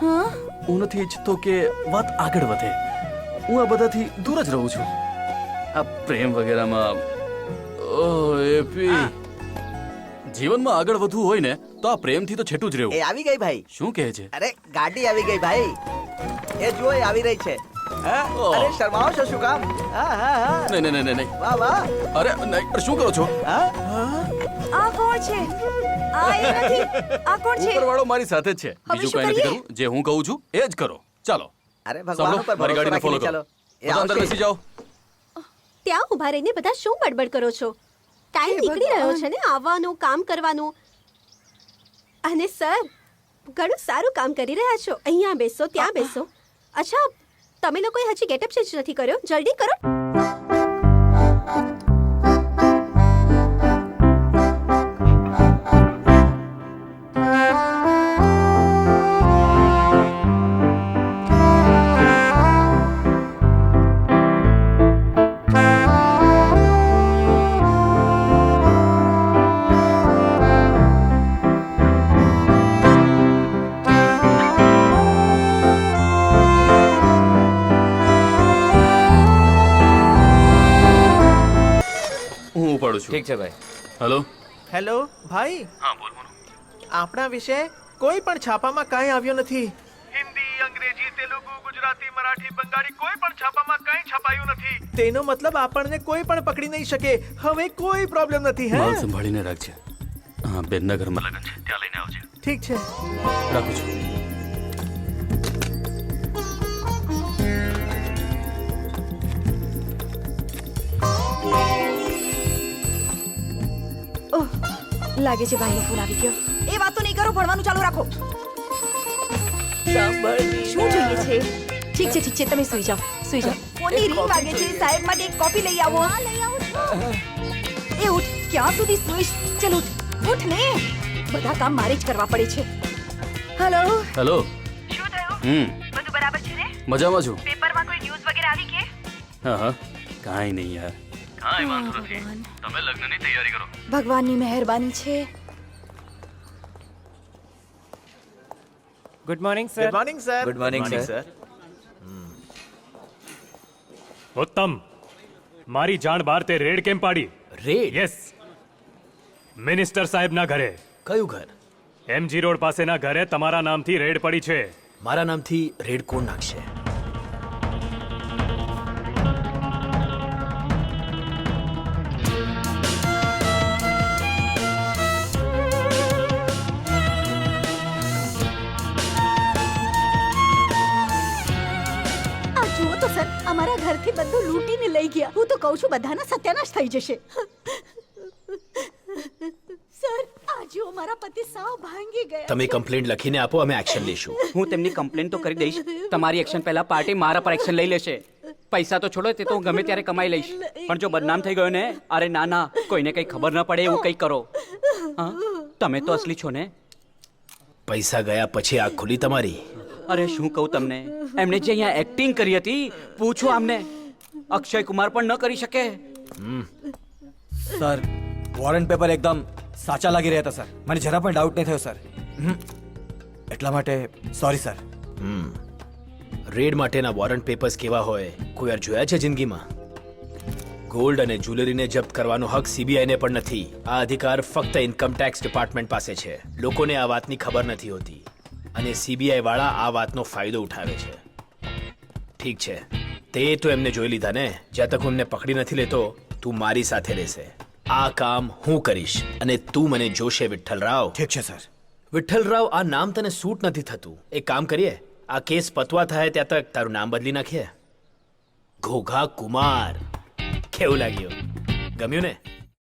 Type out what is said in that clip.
હા? હું નથી ઈચ્છતો કે વાત આગળ વધે. હું આ બધાથી દૂર જ રહું છું. આ પ્રેમ વગેરેમાં એપી જીવનમાં આગળ વધવું હોય ને તો આ પ્રેમથી તો છેટું જ એ આવી ગઈ ભાઈ. શું કહે છે? અરે ગાડી આવી ગઈ ભાઈ. એ જુઓ એ આવી રહી છે. અરે શરમાવો છો શું કામ? હા હા હા. નહીં નહીં નહીં નહીં વાહ વાહ. અરે નહીં શું કરો છો? હા? આ કોણ છે? આ એ નથી? આ કોણ છે? ઉપરવાળો મારી સાથે જ છે. બીજું કઈ નથી કરું જે હું કહું છું એ જ કરો. ચાલો. અરે ભગવાન ઉપર મારી ગાડીને ફોલો કરો. ચાલો. બધા અંદર બેસી જાઓ. ત્યાં ઊભા રહીને બધા શું બડબડ કરો છો? ટાઈમ નીકળી રહ્યો છે ને આવવાનું કામ કરવાનું. અને સર ઘણું સારું કામ કરી રહ્યા છો. અહીંયા બેસો ત્યાં બેસો. અચ્છા તમે લોકોએ હજી ગેટઅપ ચેન્જ નથી કર્યો? જલ્દી કરો. હું ઉપાડું છું. ઠીક છે ભાઈ. હેલો હેલો ભાઈ? હા બોલ બોલો. આપણા વિશે કોઈ પણ છાપામાં કાંઈ આવ્યું નથી. હિન્દી અંગ્રેજી તેલુગુ ગુજરાતી મરાઠી બંગાળી કોઈ પણ છાપામાં કાંઈ છપાયું નથી. તેનો મતલબ આપણને કોઈ પણ પકડી નહીં શકે. હવે કોઈ પ્રોબ્લેમ નથી હે? માલ સંભાળીને રાખજે. હા બેનના ઘરમાં લગન છે ત્યાં લઈને આવજે. ઠીક છે. રાખું છું. લાગે છે ભાઈનો ફોન આવી ગયો. એ વાતો નહીં કરો ભણવાનું ચાલુ રાખો. શું જોઈએ છે? ઠીક છે ઠીક છે તમે સુઈ જાઓ સુઈ જાઓ. ફોનની રીંગ વાગે છે? સાહેબ માટે એક કોફી લઈ આવો. એ ઉઠ ક્યાં સુધી સુઈશ? ચલ ઉઠ ઉઠ ને. બધા કામ મારે જ કરવા પડે છે. હેલો હેલો શું થયું? હમ. બધું બરાબર છે ને? મજામાં છું. પેપરમાં કોઈ ન્યૂઝ વગેરે આવી કે? હા હા. કાંઈ નહીં યાર. કાંઈ વાંધો નથી. તમે લગ્નની તૈયારી કરો. ભગવાનની મહેરબાની છે. Good morning good morning sir good morning sir ઉત્તમ મારી જાણ બાર તે રેડ કેમ પાડી રેડ યસ મિનિસ્ટર સાહેબના ઘરે કયું ઘર એમજી રોડ પાસેના ઘરે તમારા નામથી રેડ પડી છે મારા નામથી રેડ કોણ નાખશે અમારા ઘરથી બધું લૂંટીને લઈ ગયા. હું તો કહું છું બધાના સત્યાનાશ થઈ જશે. સર આજે મારા પતિ સાવ ભાંગી ગયા તમે કમ્પ્લેન્ટ લખીને આપો અમે એક્શન લઈશું. હું તેમની કમ્પ્લેન તો કરી દઈશ. તમારી એક્શન પહેલા પાર્ટી મારા પર એક્શન લઈ લેશે. પૈસા તો છોડો તે તો હું ગમે ત્યારે કમાઈ લઈશ. પણ જો બદનામ થઈ ગયો ને અરે ના ના કોઈને કઈ ખબર ન પડે એવું કઈ કરો. હા? તમે તો અસલી છો ને? પૈસા ગયા પછી આગ ખુલી તમારી? અરે શું કહું તમને? એમણે જે અહીંયા એક્ટિંગ કરી હતી પૂછો આમને. અક્ષય કુમાર પણ ન કરી શકે. સર વોરંટ પેપર એકદમ સાચા લાગી રહ્યા હતા સર. મને જરા પણ ડાઉટ નહીં થયો સર. હમ. એટલા માટે સોરી. સર રેડ માટેના વોરંટ પેપર્સ કેવા હોય કોઈ વાર જોયા છે જિંદગીમાં? ગોલ્ડ અને જ્વેલરીને જપ્ત કરવાનો હક સીબીઆઈને પણ નથી. આ અધિકાર ફક્ત ઇન્કમ ટેક્સ ડિપાર્ટમેન્ટ પાસે છે. લોકોને આ વાતની ખબર નથી હોતી. અને સીબીઆઈ વાળા આ વાતનો ફાયદો ઉઠાવે છે. ઠીક છે. તે તો એમને જોઈ લીધા ને? જ્યાં તક હું એમને પકડી નથી લેતો તું મારી સાથે રહેશે. આ કામ હું કરીશ અને તું મને જોશે વિઠ્ઠલ રાવ. ઠીક છે સર. વિઠ્ઠલરાવ આ નામ તને સૂટ નથી થતું. એક કામ કરીએ. આ કેસ પતવા થાય ત્યાં તક તારું નામ બદલી નાખીએ. ઘોઘા કુમાર. કેવું લાગ્યું? ગમ્યું ને?